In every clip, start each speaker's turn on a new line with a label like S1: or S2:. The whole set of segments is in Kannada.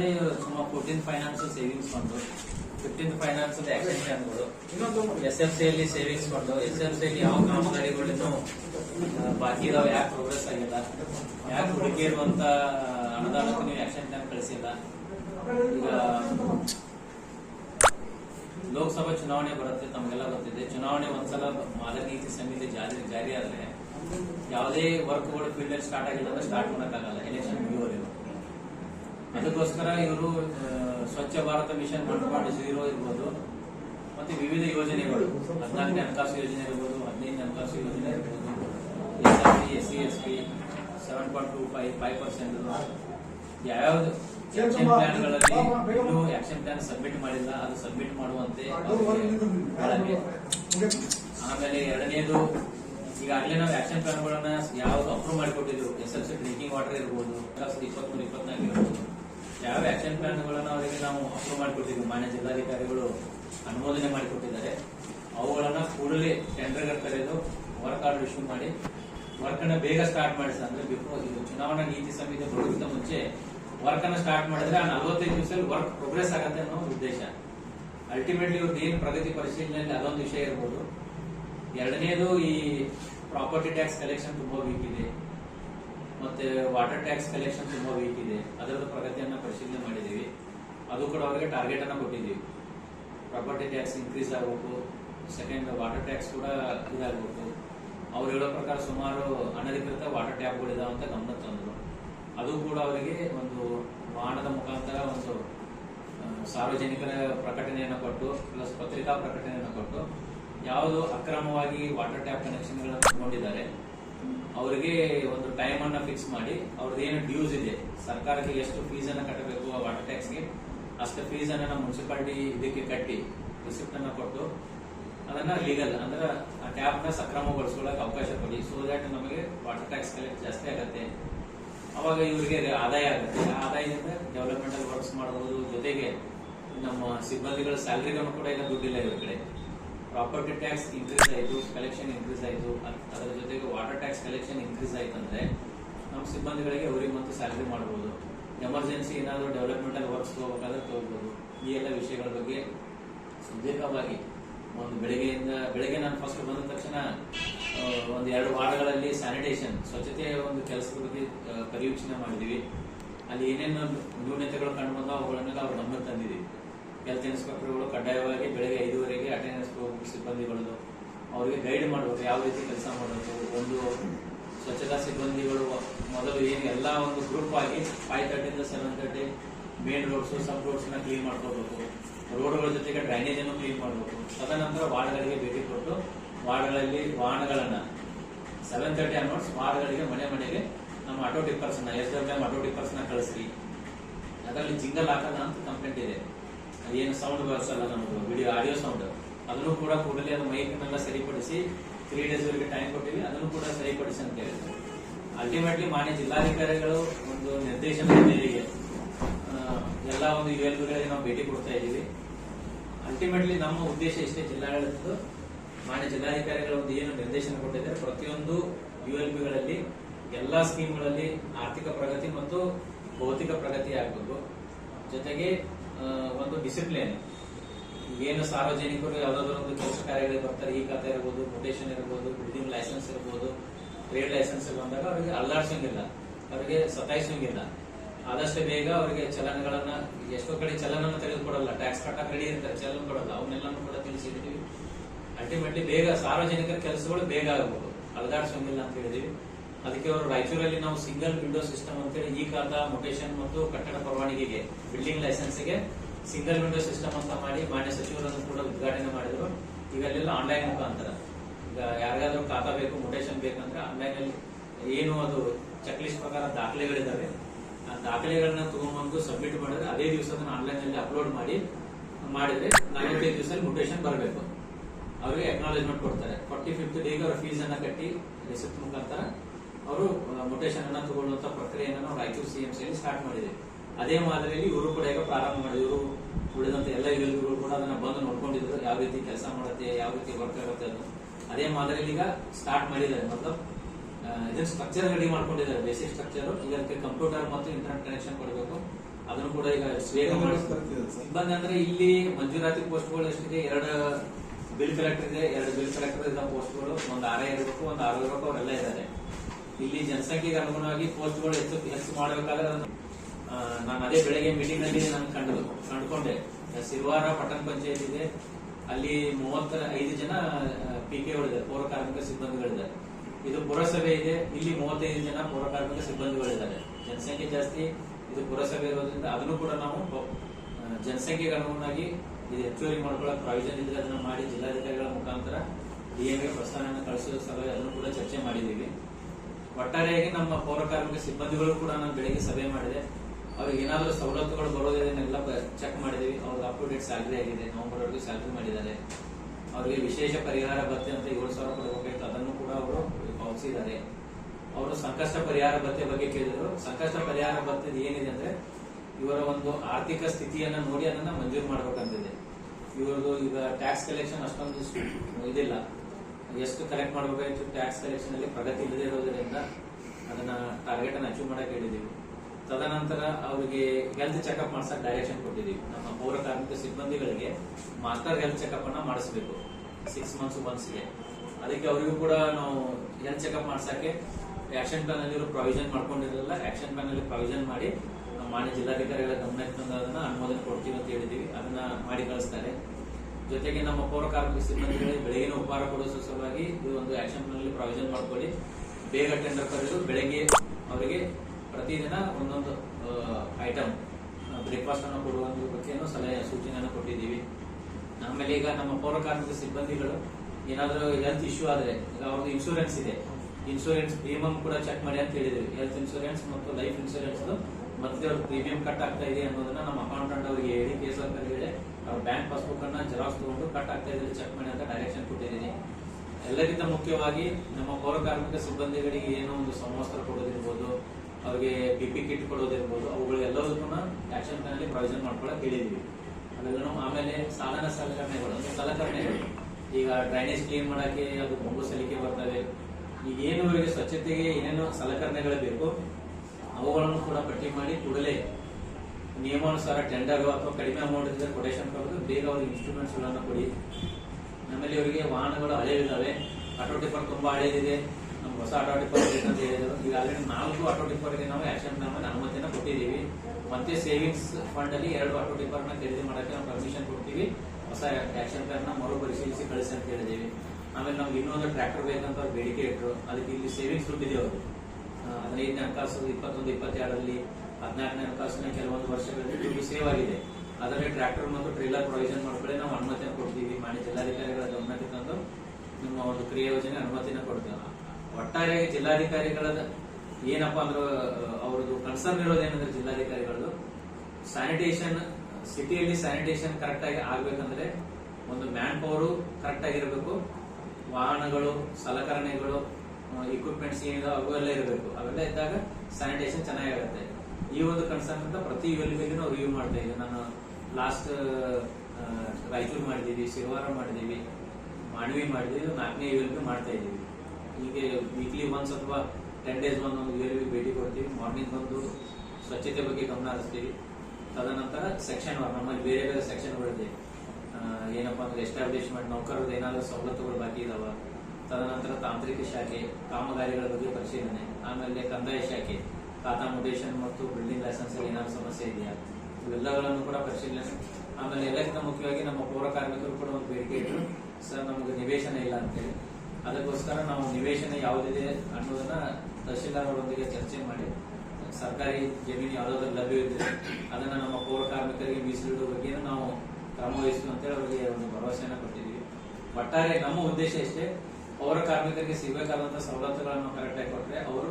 S1: ಅದೇ ಸುಮಾರು fourteen finance savings fund fifteen finance action ಪ್ಲಾನ್ಗಳು S F C ಅಲ್ಲಿ savings fund S F C ಅಲ್ಲಿ ಯಾವ ಕಾಮಗಾರಿಗಳನ್ನು ಬಾಕಿ ಇದಾವೆ, ಯಾಕೆ ಪ್ರೋಗ್ರೆಸ್ ಆಗಿಲ್ಲ. ಯಾಕೆ ಹುಡುಕಿ ಇರುವಂತ ಅನುದಾನಕ್ಕೆ ನೀವು ಆಕ್ಷನ್ ಪ್ಲಾನ್ ಕಳಿಸಿಲ್ಲ. ಈಗ, ಲೋಕಸಭಾ ಚುನಾವಣೆ ಬರುತ್ತೆ, ತಮಗೆಲ್ಲ ಗೊತ್ತಿದೆ. ಚುನಾವಣೆ ಒಂದ್ಸಲ ಮಾದರಿ ನೀತಿ ಸಂಹಿತೆ ಜಾರಿ ಜಾರಿ ಆದ್ರೆ, ಯಾವುದೇ ವರ್ಕ್ಗಳು ಫೀಲ್ಡ್ ಸ್ಟಾರ್ಟ್ ಆಗಿಲ್ಲ ಅಂದ್ರೆ ಸ್ಟಾರ್ಟ್ ಮಾಡಕ್ಕಾಗಲ್ಲ. ಎಲೆಕ್ಷನ್ ಅದಕ್ಕೋಸ್ಕರ ಇವರು Swachh Bharat mission one point zero ಇರ್ಬೋದು. ಮತ್ತೆ ವಿವಿಧ ಯೋಜನೆಗಳು ಹದಿನಾಲ್ಕನೇ ಹಣಕಾಸು ಯೋಜನೆ ಇರ್ಬೋದು ಹದಿನೈದನೇ ಹಣಕಾಸು ಯೋಜನೆ ಇರ್ಬೋದು. S R P S C S P seven point two five five percent ಯಾವ್ಯಾವ್ದು ಆಕ್ಷನ್ ಪ್ಲಾನ್ಗಳಲ್ಲಿ ಇನ್ನೂ ಆಕ್ಷನ್ ಪ್ಲಾನ್ ಸಬ್ಮಿಟ್ ಮಾಡಿಲ್ಲ ಅದು ಸಬ್ಮಿಟ್ ಮಾಡುವಂತೆ ಆಮೇಲೆ ಎರಡನೇದು ಈಗಾಗಲೇ ನಾವು ಆಕ್ಷನ್ ಪ್ಲಾನ್ಗಳನ್ನ ಯಾವ್ದು approve ಮಾಡಿಕೊಟ್ಟಿದ್ರು S L C drinking water ಇರ್ಬೋದು ಇಪ್ಪತ್ಮೂರು ಇಪ್ಪತ್ನಾಲ್ಕು ಯಾವ ಆಕ್ಷನ್ ಪ್ಲಾನ್ಗಳನ್ನ ಅವರಿಗೆ ನಾವು ಅಪ್ರೂವ್ ಮಾಡಿಕೊಟ್ಟಿದ್ವಿ ಮಾನ್ಯ ಜಿಲ್ಲಾಧಿಕಾರಿಗಳು ಅನುಮೋದನೆ ಮಾಡಿಕೊಟ್ಟಿದ್ದಾರೆ. ಅವುಗಳನ್ನ ಕೂಡಲೇ ಟೆಂಡರ್ಗಳ ಕರೆದು ವರ್ಕ್ ಆರ್ಡರ್ ಇಶ್ಯೂ ಮಾಡಿ ವರ್ಕ್ ಅನ್ನ ಬೇಗ ಸ್ಟಾರ್ಟ್ ಮಾಡಿಸ ಅಂದ್ರೆ ಬಿಫೋರ್ ಇದು ಚುನಾವಣಾ ನೀತಿ ಸಂಹಿತೆ ಬರೋದಕ್ಕಿಂತ ಮುಂಚೆ ವರ್ಕ್ ಅನ್ನ ಸ್ಟಾರ್ಟ್ ಮಾಡಿದ್ರೆ ಆ ನಲವತ್ತೈದು ದಿವಸದಲ್ಲಿ ವರ್ಕ್ ಪ್ರೋಗ್ರೆಸ್ ಆಗುತ್ತೆ ಅನ್ನೋ ಉದ್ದೇಶ. ಅಲ್ಟಿಮೇಟ್ಲಿ ಇವ್ರದ್ದು ಏನು ಪ್ರಗತಿ ಪರಿಶೀಲನೆಯಲ್ಲಿ ಅದೊಂದು ವಿಷಯ ಇರ್ಬೋದು. ಎರಡನೇದು ಈ ಪ್ರಾಪರ್ಟಿ ಟ್ಯಾಕ್ಸ್ ಕಲೆಕ್ಷನ್ ತುಂಬಾ ವೀಕ್ ಇದೆ. ಮತ್ತೆ ವಾಟರ್ ಟ್ಯಾಕ್ಸ್ ಕಲೆಕ್ಷನ್ ತುಂಬಾ ವೀಕ್ ಇದೆ. ಅದರದ ಪ್ರಗತಿಯನ್ನ ಪರಿಶೀಲನೆ ಮಾಡಿದೀವಿ ಅದು ಕೂಡ ಅವರಿಗೆ ಟಾರ್ಗೆಟ್ ಅನ್ನ ಕೊಟ್ಟಿದ್ದೀವಿ. ಪ್ರಾಪರ್ಟಿ ಟ್ಯಾಕ್ಸ್ ಇನ್ಕ್ರೀಸ್ ಆಗಬೇಕು. ಸೆಕೆಂಡ್ ವಾಟರ್ ಟ್ಯಾಕ್ಸ್ ಕೂಡ ಇದಾಗಬೇಕು. ಅವ್ರು ಹೇಳೋ ಪ್ರಕಾರ ಸುಮಾರು ಅನಧಿಕೃತ ವಾಟರ್ ಟ್ಯಾಪ್ಗಳು ಇದಾವೆ ಅಂತ ಗಮನ ತಂದರು. ಅದು ಕೂಡ ಅವರಿಗೆ ಒಂದು ವಾಹನದ ಮುಖಾಂತರ ಒಂದು ಸಾರ್ವಜನಿಕರ ಪ್ರಕಟಣೆಯನ್ನು ಕೊಟ್ಟು ಪ್ಲಸ್ ಪತ್ರಿಕಾ ಪ್ರಕಟಣೆಯನ್ನು ಕೊಟ್ಟು, ಯಾವುದು ಅಕ್ರಮವಾಗಿ ವಾಟರ್ ಟ್ಯಾಪ್ ಕನೆಕ್ಷನ್ಗಳನ್ನು ತಗೊಂಡಿದ್ದಾರೆ. ಅವರಿಗೆ ಒಂದು ಟೈಮ್ ಅನ್ನ ಫಿಕ್ಸ್ ಮಾಡಿ, ಅವ್ರದ್ದು ಏನು ಡ್ಯೂಸ್ ಇದೆ, ಸರ್ಕಾರಕ್ಕೆ ಎಷ್ಟು ಫೀಸ್ ಅನ್ನ ಕಟ್ಟಬೇಕು ಆ ವಾಟರ್ ಟ್ಯಾಕ್ಸ್ಗೆ ಅಷ್ಟು ಫೀಸ್ ಅನ್ನ ಮುನ್ಸಿಪಾಲಿಟಿ ಇದಕ್ಕೆ ಕಟ್ಟಿ ರಿಸಿಪ್ಟ್ ಅನ್ನ ಕೊಟ್ಟು ಅದನ್ನ ಲೀಗಲ್ ಅಂದ್ರೆ ಆ ಟ್ಯಾಪ್ನ ಸಕ್ರಮಗೊಳಿಸ್ಕೊಳ್ಳಕ್ಕೆ ಅವಕಾಶ ಕೊಡಿ ಸೊ ದಟ್ ನಮಗೆ ವಾಟರ್ ಟ್ಯಾಕ್ಸ್ ಕಲೆಕ್ಟ್ ಜಾಸ್ತಿ ಆಗುತ್ತೆ. ಅವಾಗ ಇವರಿಗೆ ಆದಾಯ ಆಗುತ್ತೆ. ಆದಾಯದಿಂದ ಡೆವಲಪ್ಮೆಂಟಲ್ ವರ್ಕ್ಸ್ ಮಾಡಬಹುದು ಜೊತೆಗೆ ನಮ್ಮ ಸಿಬ್ಬಂದಿಗಳ ಸ್ಯಾಲ್ರಿಗಳು ಕೂಡ ಈಗ ದುಡ್ಡಿಲ್ಲ ಇವ್ರ ಕಡೆ. ಪ್ರಾಪರ್ಟಿ ಟ್ಯಾಕ್ಸ್ ಇನ್ಕ್ರೀಸ್ ಆಯಿತು ಕಲೆಕ್ಷನ್ ಇನ್ಕ್ರೀಸ್ ಆಯಿತು ಅದರ ಜೊತೆಗೆ ವಾಟರ್ ಟ್ಯಾಕ್ಸ್ ಕಲೆಕ್ಷನ್ ಇನ್ಕ್ರೀಸ್ ಆಯ್ತು ಅಂದ್ರೆ ನಮ್ಮ ಸಿಬ್ಬಂದಿಗಳಿಗೆ ಅವರಿಗೆ ಮತ್ತು ಸ್ಯಾಲರಿ ಮಾಡ್ಬೋದು. ಎಮರ್ಜೆನ್ಸಿ ಏನಾದರೂ ಡೆವಲಪ್ಮೆಂಟಲ್ಲಿ ವರ್ಕ್ಸ್ ಹೋಗ್ಬೇಕಾದ್ರೆ ತಗೋಬಹುದು ಈ ಎಲ್ಲ ವಿಷಯಗಳ ಬಗ್ಗೆ ಸುದೀರ್ಘವಾಗಿ ಒಂದು ಬೆಳಗ್ಗೆಯಿಂದ, ಬೆಳಗ್ಗೆ ನಾನು ಫಸ್ಟ್ ಬಂದ ತಕ್ಷಣ ಒಂದು ಎರಡು ವಾರಗಳಲ್ಲಿ ಸ್ಯಾನಿಟೇಷನ್ ಸ್ವಚ್ಛತೆಯ ಒಂದು ಕೆಲಸದ ಬಗ್ಗೆ ಪರಿವೀಕ್ಷಣೆ ಮಾಡಿದೀವಿ. ಅಲ್ಲಿ ಏನೇನು ನ್ಯೂನತೆಗಳು ಕಂಡು ಬಂದೋ ಅವುಗಳನ್ನೆಲ್ಲ ಅವ್ರ ಗಮನ ತಂದಿದ್ದೀವಿ. ಹೆಲ್ತ್ ಇನ್ಸ್ಪೆಕ್ಟರ್ಗಳು ಕಡ್ಡಾಯವಾಗಿ ಬೆಳಗ್ಗೆ ಐದುವರೆಗೆ ಅಟೆಂಡೆನ್ಸ್ ಹೋಗ್ಬೇಕು ಸಿಬ್ಬಂದಿಗಳು ಅವರಿಗೆ ಗೈಡ್ ಮಾಡಬೇಕು ಯಾವ ರೀತಿ ಕೆಲಸ ಮಾಡಬೇಕು. ಒಂದು ಸ್ವಚ್ಛತಾ ಸಿಬ್ಬಂದಿಗಳು ಮೊದಲು ಏನು ಎಲ್ಲ ಒಂದು ಗ್ರೂಪ್ ಆಗಿ five ತರ್ಟಿಯಿಂದ seven thirty main roads sub ರೋಡ್ಸ್ನ clean ಮಾಡ್ಕೋಬೇಕು ರೋಡ್ಗಳ ಜೊತೆಗೆ ಡ್ರೈನೇಜ್ ಅನ್ನು ಕ್ಲೀನ್ ಮಾಡಬೇಕು. ತದನಂತರ ವಾರ್ಡ್ಗಳಿಗೆ ಭೇಟಿ ಕೊಟ್ಟು ವಾರ್ಡ್ಗಳಲ್ಲಿ ವಾಹನಗಳನ್ನು ಸೆವೆನ್ ತರ್ಟಿ ಅನ್ವರ್ಡ್ಸ್ ವಾರ್ಡ್ಗಳಿಗೆ ಮನೆ ಮನೆಗೆ ನಮ್ಮ ಆಟೋ ಟಿಪ್ಪರ್ಸ್ನ ಎಸ್ ಡಬ್ಲ್ಯೂ ಆಟೋ ಟಿಪ್ಪರ್ಸ್ನ ಕಳಿಸ್ರಿ. ಅದರಲ್ಲಿ ಜಿಂಗಲ್ ಹಾಕೋಣ ಅಂತ ಕಂಪ್ಲೇಂಟ್ ಇದೆ. ಏನು ಸೌಂಡ್ ಬರ್ಸಲ್ಲ ನಮ್ಗೆ ವಿಡಿಯೋ ಆಡಿಯೋ ಸೌಂಡ್ ಅದನ್ನು ಕೂಡ ಕೂಡಲೇ ಅದು ಮೈಕ್ನೆಲ್ಲ ಸರಿಪಡಿಸಿ ತ್ರೀ ಡೇಸ್ ವರೆಗೆ ಟೈಮ್ ಕೊಟ್ಟಿವಿ, ಅದನ್ನು ಕೂಡ ಸರಿಪಡಿಸಿ ಅಂತ ಹೇಳಿದ್ರು. ಅಲ್ಟಿಮೇಟ್ಲಿ ಮಾನ್ಯ ಜಿಲ್ಲಾಧಿಕಾರಿಗಳು ಒಂದು ನಿರ್ದೇಶನ ಮೇರೆಗೆ ಎಲ್ಲ ಒಂದು ಯು ಎಲ್ ಗಳಿಗೆ ನಾವು ಭೇಟಿ ಕೊಡ್ತಾ ಇದ್ದೀವಿ. ಅಲ್ಟಿಮೇಟ್ಲಿ ನಮ್ಮ ಉದ್ದೇಶ ಇಷ್ಟೇ ಜಿಲ್ಲಾಡಳಿತದ್ದು. ಮಾನ್ಯ ಜಿಲ್ಲಾಧಿಕಾರಿಗಳ ಒಂದು ಏನು ನಿರ್ದೇಶನ ಕೊಟ್ಟಿದ್ದಾರೆ, ಪ್ರತಿಯೊಂದು ಯು ಎಲ್ ಎಲ್ಲಾ ಸ್ಕೀಮ್ಗಳಲ್ಲಿ ಆರ್ಥಿಕ ಪ್ರಗತಿ ಮತ್ತು ಭೌತಿಕ ಪ್ರಗತಿ ಆಗಬೇಕು. ಜೊತೆಗೆ ಒಂದು ಡಿಸಿಪ್ಲಿನ್ ಏನು ಸಾರ್ವಜನಿಕರು ಯಾವ್ದಾದ್ರು ಒಂದು ಕೆಲಸ ಕಾರ್ಯಗಳಿಗೆ ಬರ್ತಾರೆ, ಈ ಖಾತೆ ಇರ್ಬೋದು ಕೊಟೇಶನ್ ಇರ್ಬೋದು ಬಿಲ್ಡಿಂಗ್ ಲೈಸೆನ್ಸ್ ಇರ್ಬೋದು ಟ್ರೇಡ್ ಲೈಸೆನ್ಸ್ ಬಂದಾಗ ಅವರಿಗೆ ಅಲ್ಲಾಡ್ಸಂಗಿಲ್ಲ, ಅವರಿಗೆ ಸತಾಯಿಸಂಗಿಲ್ಲ. ಆದಷ್ಟು ಬೇಗ ಅವರಿಗೆ ಚಲನಗಳನ್ನ, ಎಷ್ಟೋ ಕಡೆ ಚಲನ ತೆಗೆದುಕೊಡಲ್ಲ ಟ್ಯಾಕ್ಸ್ ಕಟ್ಟಕ್ ರೆಡಿ ಇರ್ತಾರೆ, ಚಲನ ಕೊಡಲ್ಲ. ಅವನ್ನೆಲ್ಲನೂ ಕೂಡ ತಿಳಿಸಿದ್ದೀವಿ. ಅಲ್ಟಿಮೇಟ್ಲಿ ಬೇಗ ಸಾರ್ವಜನಿಕರ ಕೆಲಸಗಳು ಬೇಗ ಆಗಬಹುದು ಅಲದಾಡ್ಸಂಗಿಲ್ಲ ಅಂತ ಹೇಳಿದೀವಿ. ಅದಕ್ಕೆ ಅವರು ರಾಯಚೂರಲ್ಲಿ ನಾವು ಸಿಂಗಲ್ ವಿಂಡೋ ಸಿಸ್ಟಮ್ ಅಂತೇಳಿ ಈ ಖಾತಾ ಮೊಟೇಶನ್ ಮತ್ತು ಕಟ್ಟಡ ಪರವಾನಗಿಗೆ ಬಿಲ್ಡಿಂಗ್ ಲೈಸೆನ್ಸ್ಗೆ ಸಿಂಗಲ್ ವಿಂಡೋ ಸಿಸ್ಟಮ್ ಅಂತ ಮಾಡಿ ಮಾನ್ಯ ಸಚಿವರನ್ನು ಕೂಡ ಉದ್ಘಾಟನೆ ಮಾಡಿದ್ರು. ಈಗ ಅಲ್ಲೆಲ್ಲ ಆನ್ಲೈನ್ ಮುಖಾಂತರ. ಈಗ ಯಾರಿಗಾದ್ರೂ ಖಾತಾ ಬೇಕು ಮೊಟೇಶನ್ ಬೇಕಂದ್ರೆ ಆನ್ಲೈನ್ ಅಲ್ಲಿ ಏನು ಅದು ಚೆಕ್ ಲಿಸ್ಟ್ ಪ್ರಕಾರ ದಾಖಲೆಗಳಿದ್ದಾವೆ ಆ ದಾಖಲೆಗಳನ್ನ ತಗೊಂಡ್ಬಂದು ಸಬ್ಮಿಟ್ ಮಾಡಿದ್ರೆ ಅದೇ ದಿವಸ ಆನ್ಲೈನ್ ಅಲ್ಲಿ ಅಪ್ಲೋಡ್ ಮಾಡಿ, ಮಾಡಿದ್ರೆ ನಲವತ್ತೈದು ದಿವಸದಲ್ಲಿ ಮೊಟೇಷನ್ ಬರಬೇಕು. ಅವರಿಗೆ ಅಕ್ನಾಲೇಜ್ಮೆಂಟ್ ಕೊಡ್ತಾರೆ. ಫಾರ್ಟಿ ಫಿಫ್ತ್ ಡೇಗೆ ಅವರ ಫೀಸ್ ಅನ್ನ ಕಟ್ಟಿ ರಿಸಿಪ್ಟ್ ಮುಖಾಂತರ ಅವರು ಮೊಟೇಶನ್ ಅನ್ನ ತಗೊಳ್ಳುವಂತ ಪ್ರಕ್ರಿಯೆಯನ್ನು ನಾವು ರಾಯಚೂರು ಸಿಎಂಸಿಯಲ್ಲಿ ಸ್ಟಾರ್ಟ್ ಮಾಡಿದೆ ಅದೇ ಮಾದರಿಯಲ್ಲಿ ಇವರು ಕೂಡ ಈಗ ಪ್ರಾರಂಭ ಮಾಡಿದ್ರು. ಉಳಿದಂತ ಎಲ್ಲ ಇಲ್ಲಿಗಳು ಕೂಡ ಅದನ್ನ ಬಂದು ನೋಡ್ಕೊಂಡಿದ್ರು. ಯಾವ ರೀತಿ ಕೆಲಸ ಮಾಡುತ್ತೆ ಯಾವ ರೀತಿ ವರ್ಕ್ ಆಗುತ್ತೆ ಅದು ಅದೇ ಮಾದರಿಯಲ್ಲಿ ಈಗ ಸ್ಟಾರ್ಟ್ ಮಾಡಿದ್ದಾರೆ. ಮತ್ತು ಇದನ್ನ ಸ್ಟ್ರಕ್ಚರ್ ರೆಡಿ ಮಾಡ್ಕೊಂಡಿದ್ದಾರೆ. ಬೇಸಿಕ್ ಸ್ಟ್ರಕ್ಚರ್ ಈಗ ಅದಕ್ಕೆ ಕಂಪ್ಯೂಟರ್ ಮತ್ತು ಇಂಟರ್ನೆಟ್ ಕನೆಕ್ಷನ್ ಕೊಡಬೇಕು. ಅದನ್ನು ಕೂಡ ಈಗ ವೇಗ ಸಿಬ್ಬಂದಿ ಅಂದ್ರೆ ಇಲ್ಲಿ ಮಂಜೂರಾತಿ ಪೋಸ್ಟ್ಗಳು ಎಷ್ಟಿದೆ? ಎರಡು ಬಿಲ್ ಕಲೆಕ್ಟರ್ ಇದೆ ಎರಡು ಬಿಲ್ ಕಲೆಕ್ಟರ್ ಇದ್ದ ಪೋಸ್ಟ್ಗಳು ಒಂದು ಆರೇ ಇರಬೇಕು ಒಂದು ಆರು ಇರಬೇಕು ಅವರೆಲ್ಲ ಇದ್ದಾರೆ. ಇಲ್ಲಿ ಜನಸಂಖ್ಯೆಗೆ ಅನುಗುಣವಾಗಿ ಪೋಸ್ಟ್ಗಳು ಹೆಚ್ಚು ಹೆಚ್ಚು ಮಾಡಬೇಕಾದ್ರೆ ನಾನು ಅದೇ ಬೆಳಗ್ಗೆ ಮೀಟಿಂಗ್ನಲ್ಲಿ ನಾನು ಕಂಡು, ಕಂಡುಕೊಂಡೆ. ಸಿರುವಾರ ಪಟ್ಟಣ ಪಂಚಾಯತ್ ಇದೆ ಅಲ್ಲಿ ಮೂವತ್ತ ಐದು ಜನ ಪಿ ಕೆಗಳಿದ್ದಾರೆ ಪೌರ ಕಾರ್ಮಿಕ ಸಿಬ್ಬಂದಿಗಳಿದ್ದಾರೆ. ಇದು ಪುರಸಭೆ ಇದೆ, ಇಲ್ಲಿ ಮೂವತ್ತೈದು ಜನ ಪೌರ ಕಾರ್ಮಿಕ ಸಿಬ್ಬಂದಿಗಳಿದ್ದಾರೆ. ಜನಸಂಖ್ಯೆ ಜಾಸ್ತಿ, ಇದು ಪುರಸಭೆ ಇರೋದ್ರಿಂದ ಅದನ್ನು ಕೂಡ ನಾವು ಜನಸಂಖ್ಯೆಗೆ ಅನುಗುಣವಾಗಿ ಇದು ಹೆಚ್ಚುವರಿ ಮಾಡ್ಕೊಳ್ಳೋಕೆ ಪ್ರಾವಿಷನ್ ಇದ್ರೆ ಅದನ್ನ ಮಾಡಿ ಜಿಲ್ಲಾಧಿಕಾರಿಗಳ ಮುಖಾಂತರ ಡಿಎಂಗೆ ಪ್ರಸ್ತಾವನೆ ಕಳಿಸೋ ಸಲುವಾಗಿ ಅದನ್ನು ಕೂಡ ಚರ್ಚೆ ಮಾಡಿದ್ದೀವಿ. ಒಟ್ಟಾರೆಯಾಗಿ ನಮ್ಮ ಪೌರ ಕಾರ್ಮಿಕ ಸಿಬ್ಬಂದಿಗಳು ಕೂಡ ನಾನು ಬೆಳಿಗ್ಗೆ ಸಭೆ ಮಾಡಿದೆ. ಅವ್ರಿಗೆ ಏನಾದರೂ ಸವಲತ್ತುಗಳು ಬರೋದೇನೆಲ್ಲ ಚೆಕ್ ಮಾಡಿದೀವಿ ಅವ್ರಿಗೆ ಅಪ್ ಟು ಡೇಟ್ ಸ್ಯಾಲ್ರಿ ಆಗಿದೆ ನವೆಂಬರ್ ವರೆಗೂ ಸ್ಯಾಲ್ರಿ ಮಾಡಿದ್ದಾರೆ. ಅವರಿಗೆ ವಿಶೇಷ ಪರಿಹಾರ ಭತ್ಯೆ ಅಂತ ಏಳು ಸಾವಿರ ಕೊಡಬೇಕಾಯ್ತು ಅದನ್ನು ಕೂಡ ಅವರು ಪಾವತಿಸಿದ್ದಾರೆ. ಅವರು ಸಂಕಷ್ಟ ಪರಿಹಾರ ಭತ್ಯೆ ಬಗ್ಗೆ ಕೇಳಿದರು. ಸಂಕಷ್ಟ ಪರಿಹಾರ ಭತ್ಯೆ ಏನಿದೆ ಅಂದ್ರೆ, ಇವರ ಒಂದು ಆರ್ಥಿಕ ಸ್ಥಿತಿಯನ್ನ ನೋಡಿ ಅದನ್ನ ಮಂಜೂರು ಮಾಡಬೇಕಂತಿದೆ. ಇವರದು ಈಗ ಟ್ಯಾಕ್ಸ್ ಕಲೆಕ್ಷನ್ ಅಷ್ಟೊಂದು ಇದಿಲ್ಲ. ಎಷ್ಟು ಕಲೆಕ್ಟ್ ಮಾಡಬೇಕಾಯ್ತು ಟ್ಯಾಕ್ಸ್ ಕಲೆಕ್ಷನ್ ಅಲ್ಲಿ ಪ್ರಗತಿ ಇಲ್ಲದೆ ಇರೋದ್ರಿಂದ ಅದನ್ನ ಟಾರ್ಗೆಟ್ ಅನ್ನು ಅಚೀವ್ ಮಾಡಕ್ಕೆ ಹೇಳಿದೀವಿ ತದನಂತರ ಅವರಿಗೆ ಹೆಲ್ತ್ ಚೆಕಪ್ ಮಾಡ್ಸಕ್ ಡೈರೆಕ್ಷನ್ ಕೊಟ್ಟಿದ್ದೀವಿ. ನಮ್ಮ ಪೌರ ಕಾರ್ಮಿಕ ಸಿಬ್ಬಂದಿಗಳಿಗೆ ಮಾಸ್ಟರ್ ಹೆಲ್ತ್ ಚೆಕ್ಅಪ್ ಅನ್ನ ಮಾಡಿಸಬೇಕು. ಸಿಕ್ಸ್ ಮಂತ್ಸ್ ಒನ್ಸ್ಗೆ ಅದಕ್ಕೆ ಅವರಿಗೂ ಕೂಡ ನಾವು ಹೆಲ್ತ್ ಚೆಕಪ್ ಮಾಡ್ಸಕ್ಕೆ ಆಕ್ಷನ್ ಪ್ಲಾನ್ ಅಲ್ಲಿ ಪ್ರಾವಿಷನ್ ಮಾಡ್ಕೊಂಡಿರಲಿಲ್ಲ. ಆಕ್ಷನ್ ಪ್ಲಾನ್ ಅಲ್ಲಿ ಪ್ರಾವಿಷನ್ ಮಾಡಿ ಮಾನ್ಯ ಜಿಲ್ಲಾಧಿಕಾರಿಗಳ ಗಮನಕ್ಕೆ ತಂದು ಅದನ್ನ ಅನುಮೋದನೆ ಕೊಡ್ತೀವಿ ಅಂತ ಹೇಳಿದೀವಿ ಅದನ್ನ ಮಾಡಿ ಕಳಿಸ್ತಾರೆ. ಜೊತೆಗೆ ನಮ್ಮ ಪೌರ ಕಾರ್ಮಿಕ ಸಿಬ್ಬಂದಿಗಳಿಗೆ ಬೆಳಗಿನ ಉಪಹಾರ ಕೊಡುವ ಸಲುವಾಗಿ ಇದು ಒಂದು ಆಕ್ಷನ್ ಪ್ಲಾನ್ ಪ್ರಾವಿಷನ್ ಮಾಡ್ಕೊಳ್ಳಿ. ಬೇಗ ಟೆಂಡರ್ ಕರೆದು ಬೆಳಗ್ಗೆ ಅವರಿಗೆ ಪ್ರತಿದಿನ ಒಂದೊಂದು ಐಟಮ್ ಬ್ರೇಕ್ಫಾಸ್ಟ್ ಅನ್ನು ಕೊಡುವ ಬಗ್ಗೆ ಸಲಹೆ, ಸೂಚನೆಯನ್ನು ಕೊಟ್ಟಿದ್ದೀವಿ. ಆಮೇಲೆ ಈಗ ನಮ್ಮ ಪೌರ ಕಾರ್ಮಿಕ ಸಿಬ್ಬಂದಿಗಳು ಏನಾದರೂ ಹೆಲ್ತ್ ಇಶ್ಯೂ ಆದರೆ, ಈಗ ಅವ್ರದ್ದು ಇನ್ಶೂರೆನ್ಸ್ ಇದೆ. ಇನ್ಶೂರೆನ್ಸ್ ಪ್ರೀಮಿಯಂ ಕೂಡ ಚೆಕ್ ಮಾಡಿ ಅಂತ ಹೇಳಿದ್ವಿ. ಹೆಲ್ತ್ ಇನ್ಶೂರೆನ್ಸ್ ಮತ್ತು ಲೈಫ್ ಇನ್ಶೂರೆನ್ಸ್ ಮತ್ತೆ ಅವ್ರ ಪ್ರೀಮಿಯಂ ಕಟ್ ಆಗ್ತಾ ಇದೆ ಅನ್ನೋದನ್ನ ನಮ್ಮ ಅಕೌಂಟೆಂಟ್ ಅವರಿಗೆ ಹೇಳಿ ಕೇಸ್ ಹೇಳಿ ಅವ್ರ ಬ್ಯಾಂಕ್ ಪಾಸ್ಬುಕ್ ಅನ್ನ ಜೆರಾಕ್ಸ್ ತಗೊಂಡು ಕಟ್ ಆಗ್ತಾ ಇದ್ರೆ ಚೆಕ್ ಮಾಡಿ ಅಂತ ಡೈರೆಕ್ಷನ್ ಕೊಟ್ಟಿದ್ದೀನಿ. ಎಲ್ಲರಿಗಿಂತ ಮುಖ್ಯವಾಗಿ ನಮ್ಮ ಪೌರ ಕಾರ್ಮಿಕ ಸಿಬ್ಬಂದಿಗಳಿಗೆ ಏನೋ ಒಂದು ಸಮವಸ್ತ್ರ ಕೊಡೋದಿರ್ಬೋದು, ಅವ್ರಿಗೆ ಬಿ ಪಿ ಕಿಟ್ ಕೊಡೋದಿರ್ಬೋದು ಅವುಗಳೆಲ್ಲದಕ್ಕೂ ಆಕ್ಷನ್ ಪ್ಲಾನ್ ಅಲ್ಲಿ ಪ್ರಾವಿಷನ್ ಮಾಡ್ಕೊಳಕ್ ಹೇಳಿದೀವಿ. ಅದೆಲ್ಲನೂ ಆಮೇಲೆ ಸಾಧನ ಸಲಕರಣೆಗಳು ಸಲಕರಣೆಗಳು. ಈಗ ಡ್ರೈನೇಜ್ ಕ್ಲೀನ್ ಮಾಡಕ್ಕೆ ಅದು ಬೊಂಬು ಸಲಿಕೆ ಬರ್ತವೆ. ಈಗ ಏನು ಇವರಿಗೆ ಸ್ವಚ್ಛತೆಗೆ ಏನೇನು ಸಲಕರಣೆಗಳು ಬೇಕು, ಅವುಗಳನ್ನು ಕೂಡ ಪಟ್ಟಿ ಮಾಡಿ ಕೂಡಲೇ ನಿಯಮಾನುಸಾರ ಟೆಂಡರ್ ಅಥವಾ ಕಡಿಮೆ ಅಮೌಂಟ್ ಇದ್ರೆ ಕೊಟೇಶನ್ ಕೊಡೋದು, ಬೇಗ ಅವ್ರಿಗೆ ಇನ್ಸ್ಟ್ರೂಮೆಂಟ್ಸ್ ಗಳನ್ನ ಕೊಡಿ. ಆಮೇಲೆ ಇವರಿಗೆ ವಾಹನಗಳು ಹಳೆಯವಿದ್ದಾವೆ ಆಟೋ ಟಿಪ್ಪರ್ ತುಂಬಾ ಹಳೆಯದಿದೆ ನಮ್ಗೆ ಹೊಸ ಆಟೋ ಟಿಪ್ಪರ್ ಬೇಕಂತ ಹೇಳಿದ್ರು. ಈಗ ಆಲ್ರೆಡಿ ನಾಲ್ಕು ಆಟೋ ಟಿಪ್ಪರ್ಗೆ ನಾವು ಆಕ್ಷನ್ ಪ್ಲಾನ್ ಅನುಮತಿಯನ್ನು ಕೊಟ್ಟಿದ್ದೀವಿ. ಮತ್ತೆ ಸೇವಿಂಗ್ಸ್ ಫಂಡ್ ಅಲ್ಲಿ ಎರಡು ಆಟೋ ಟಿಪ್ಪರ್ನ ಖರೀದಿ ಮಾಡಕ್ಕೆ ನಾವು ಪರ್ಮಿಷನ್ ಕೊಡ್ತೀವಿ. ಹೊಸ ಆಕ್ಷನ್ ಪ್ಲಾನ್ನ ಮರು ಪರಿಶೀಲಿಸಿ ಕಳಿಸಿ ಅಂತ ಹೇಳಿದೀವಿ ಆಮೇಲೆ ನಮ್ಗೆ ಇನ್ನೊಂದು ಟ್ರ್ಯಾಕ್ಟರ್ ಬೇಕಂತ ಅವ್ರು ಬೇಡಿಕೆ ಇಟ್ಟರು ಅದಕ್ಕೆ ಇಲ್ಲಿ ಸೇವಿಂಗ್ಸ್ ದುಡ್ಡಿದೆ ಅವರು ಹದಿನೈದನೇ ಹಣಕಾಸು ಇಪ್ಪತ್ತೊಂದು, ಇಪ್ಪತ್ತೆರಡರಲ್ಲಿ ಹದಿನಾಲ್ಕನೇ ಹಣಕಾಸಿನ ಕೆಲವೊಂದು ವರ್ಷಗಳಲ್ಲಿ ದುಡ್ಡು ಸೇವ್ ಆಗಿದೆ ಅದರಲ್ಲಿ ಟ್ರ್ಯಾಕ್ಟರ್ ಮತ್ತು ಟ್ರೇಲರ್ ಪ್ರೊವಿಷನ್ ಮಾಡ್ಕೊಳ್ಳಿ, ನಾವು ಅನುಮತಿಯನ್ನು ಕೊಡ್ತೀವಿ. ಮಾಡಿ ಜಿಲ್ಲಾಧಿಕಾರಿಗಳ ಗಮನಕ್ಕೆ ತಂದು ನಿಮ್ಮ ಒಂದು ಕ್ರಿಯಾ ಯೋಜನೆ ಅನುಮತಿನ ಕೊಡ್ತೀವಿ. ಒಟ್ಟಾರೆಯಾಗಿ ಜಿಲ್ಲಾಧಿಕಾರಿಗಳ ಏನಪ್ಪ ಅಂದ್ರೆ, ಅವ್ರದ್ದು ಕನ್ಸರ್ನ್ ಇರೋದೇನಂದ್ರೆ ಜಿಲ್ಲಾಧಿಕಾರಿಗಳದ್ದು ಸ್ಯಾನಿಟೇಷನ್ ಸಿಟಿಯಲ್ಲಿ ಸ್ಯಾನಿಟೇಷನ್ ಕರೆಕ್ಟ್ ಆಗಿ ಆಗ್ಬೇಕಂದ್ರೆ ಒಂದು ಮ್ಯಾನ್ ಪವರು ಕರೆಕ್ಟ್ ಆಗಿರಬೇಕು. ವಾಹನಗಳು, ಸಲಕರಣೆಗಳು ಇಕ್ವಿಪ್ಮೆಂಟ್ಸ್ ಏನಿದ್ರು ಅವು ಎಲ್ಲ ಇರಬೇಕು. ಅವೆಲ್ಲ ಇದ್ದಾಗ ಸ್ಯಾನಿಟೇಷನ್ ಚೆನ್ನಾಗಿರುತ್ತೆ ಈ ಒಂದು ಕನ್ಸರ್ನ್ ಅಂತ ಪ್ರತಿ ಇವೆಲ್ ಮೇಲೆ ನಾವು ರಿವ್ಯೂ ಮಾಡ್ತಾ ಇದ್ದೀವಿ. ನಾನು ಲಾಸ್ಟ್ ರಾಯಚೂರು ಮಾಡಿದ್ದೀವಿ, ಶಿರವಾರ ಮಾಡಿದ್ದೀವಿ ಮಾಂಡವಿ ಮಾಡಿದೀವಿ ನಾಲ್ಕನೇ ಬಿ ಮಾಡ್ತಾ ಇದ್ದೀವಿ. ಹೀಗೆ ವೀಕ್ಲಿ ಒನ್ಸ್ ಅಥವಾ ಟೆನ್ ಡೇಸ್ ಒಂದು ಯುಎಲ್ ಬಿ ಭೇಟಿ ಕೊಡ್ತೀವಿ. ಮಾರ್ನಿಂಗ್ ಬಂದು ಸ್ವಚ್ಛತೆ ಬಗ್ಗೆ ಗಮನ ಹರಿಸ್ತೀವಿ. ತದನಂತರ ಸೆಕ್ಷನ್ ನಮ್ಮಲ್ಲಿ ಬೇರೆ ಬೇರೆ ಸೆಕ್ಷನ್ಗಳಿದೆ ಏನಪ್ಪ ಅಂದ್ರೆ ಎಸ್ಟಾಬ್ಲಿಷ್ಮೆಂಟ್ ನೌಕರರದ ಏನಾದರೂ ಸವಲತ್ತುಗಳು ಬಾಕಿ ಇದಾವ. ತದನಂತರ ತಾಂತ್ರಿಕ ಶಾಖೆ, ಕಾಮಗಾರಿಗಳ ಬಗ್ಗೆ ಪರಿಶೀಲನೆ, ಆಮೇಲೆ ಕಂದಾಯ ಶಾಖೆ. ಖಾತಾ ಮುಟೇಶನ್ ಮತ್ತು ಬಿಲ್ಡಿಂಗ್ ಲೈಸೆನ್ಸ್ ಏನಾದ್ರು ಸಮಸ್ಯೆ ಇದೆಯಾ? ಇವೆಲ್ಲಗಳನ್ನು ಕೂಡ ಪರಿಶೀಲನೆ ಆಮೇಲೆ ಎಲ್ಲಕ್ಕಿಂತ ಮುಖ್ಯವಾಗಿ ನಮ್ಮ ಪೌರ ಕಾರ್ಮಿಕರು ಕೂಡ ಒಂದು ಬೇಡಿಕೆ ಇಟ್ಟರು ಸರ್, ನಮಗೆ ನಿವೇಶನ ಇಲ್ಲ ಅಂತೇಳಿ. ಅದಕ್ಕೋಸ್ಕರ ನಾವು ನಿವೇಶನ ಯಾವುದಿದೆ ಅನ್ನೋದನ್ನ ತಹಶೀಲ್ದಾರ್ಗಳೊಂದಿಗೆ ಚರ್ಚೆ ಮಾಡಿ, ಸರ್ಕಾರಿ ಜಮೀನು ಯಾವುದಾದ್ರೂ ಲಭ್ಯವಿದೆ ಅದನ್ನ ನಮ್ಮ ಪೌರ ಕಾರ್ಮಿಕರಿಗೆ ಮೀಸಲಿಡುವ ಬಗ್ಗೆ ನಾವು ಕ್ರಮ ಅಂತ ಅಂತೇಳಿ ಅವರಿಗೆ ಒಂದು ಭರವಸೆಯನ್ನು ಕೊಟ್ಟಿದ್ದೀವಿ. ಒಟ್ಟಾರೆ ನಮ್ಮ ಉದ್ದೇಶ ಇಷ್ಟೇ, ಪೌರ ಕಾರ್ಮಿಕರಿಗೆ ಸಿಗಬೇಕಾದಂತಹ ಸವಲತ್ತುಗಳನ್ನು ಕರೆಕ್ಟ್ ಆಗಿ ಕೊಟ್ರೆ ಅವರು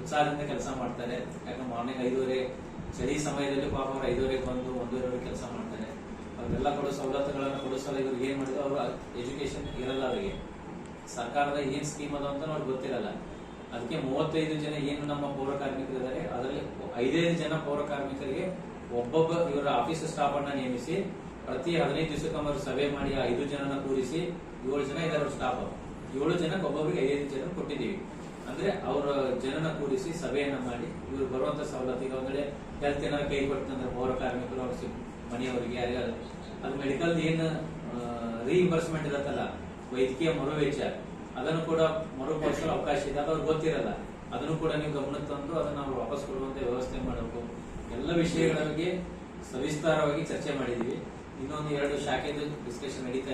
S1: ಉತ್ಸಾಹದಿಂದ ಕೆಲಸ ಮಾಡ್ತಾರೆ. ಯಾಕಂದ್ರೆ ಮಾರ್ನಿಂಗ್ ಐದುವರೆ, ಚಳಿ ಸಮಯದಲ್ಲಿ ಪಾಪ ಅವ್ರು ಐದುವರೆಗೆ ಬಂದು, ಒಂದೂವರೆವರೆಗೆ ಕೆಲಸ ಮಾಡ್ತಾರೆ. ಅವ್ರಿಗೆಲ್ಲ ಕೊಡೋ ಸವಲತ್ತುಗಳನ್ನು ಕೊಡಿಸಲು ಇವ್ರಿಗೆ ಏನ್ ಮಾಡಿದ್ರು, ಅವ್ರ ಎಜುಕೇಶನ್ ಇರಲ್ಲ ಅವರಿಗೆ. ಸರ್ಕಾರದ ಏನ್ ಸ್ಕೀಮ್ ಅದ ಅಂತ ಅವ್ರಿಗೆ ಗೊತ್ತಿರಲ್ಲ. ಅದಕ್ಕೆ ಮೂವತ್ತೈದು ಜನ ಏನು ನಮ್ಮ ಪೌರ ಕಾರ್ಮಿಕರು ಇದ್ದಾರೆ ಅದರಲ್ಲಿ ಐದೈದು ಜನ ಪೌರ ಕಾರ್ಮಿಕರಿಗೆ ಒಬ್ಬೊಬ್ಬ ಇವರ ಆಫೀಸ್ ಸ್ಟಾಫ್ ಅನ್ನ ನೇಮಿಸಿ, ಪ್ರತಿ ಹದಿನೈದು ದಿವಸಕ್ಕೊಮ್ಮೆ ಸಭೆ ಮಾಡಿ ಐದು ಜನನ ಕೂರಿಸಿ ಏಳು ಜನ ಇದ್ದಾರೆ ಸ್ಟಾಫ್ ಏಳು ಜನಕ್ಕೆ ಒಬ್ಬೊಬ್ಬರಿಗೆ ಐದೈದು ಜನ ಕೊಟ್ಟಿದ್ದೀವಿ. ಅಂದ್ರೆ ಅವರ ಜನನ ಕೂಡಿಸಿ ಸಭೆಯನ್ನ ಮಾಡಿ ಇವರು ಬರುವಂತ ಸವಲತ್ತು ಈಗ ಒಂದ್ ವೇಳೆ ಹೆಲ್ತ್ ಏನಾದ್ರು ಕೈ ಕೊಡ್ತಂದ್ರೆ ಪೌರ ಕಾರ್ಮಿಕರು ಅವ್ರ ಮನೆಯವರಿಗೆ ಯಾರಿಗಾದ್ರು ಅದು ಮೆಡಿಕಲ್ ಏನು ರೀಇಂಬರ್ಸ್ಮೆಂಟ್ ಇರತ್ತಲ್ಲ, ವೈದ್ಯಕೀಯ ಮರುವೆಚ್ಚ, ಅದನ್ನು ಕೂಡ ಮರುಪಡಿಸಲು ಅವಕಾಶ ಇದೆ ಅದು ಅವ್ರಿಗೆ ಗೊತ್ತಿರಲ್ಲ. ಅದನ್ನು ಕೂಡ ನೀವು ಗಮನ ತಂದು ಅದನ್ನ ನಾವು ವಾಪಸ್ ಕೊಡುವಂತ ವ್ಯವಸ್ಥೆ ಮಾಡಬೇಕು. ಎಲ್ಲ ವಿಷಯಗಳ ಬಗ್ಗೆ ಸವಿಸ್ತಾರವಾಗಿ ಚರ್ಚೆ ಮಾಡಿದೀವಿ. ಇನ್ನೊಂದು ಎರಡು ಶಾಖೆದು ಡಿಸ್ಕಷನ್ ನಡೀತಾ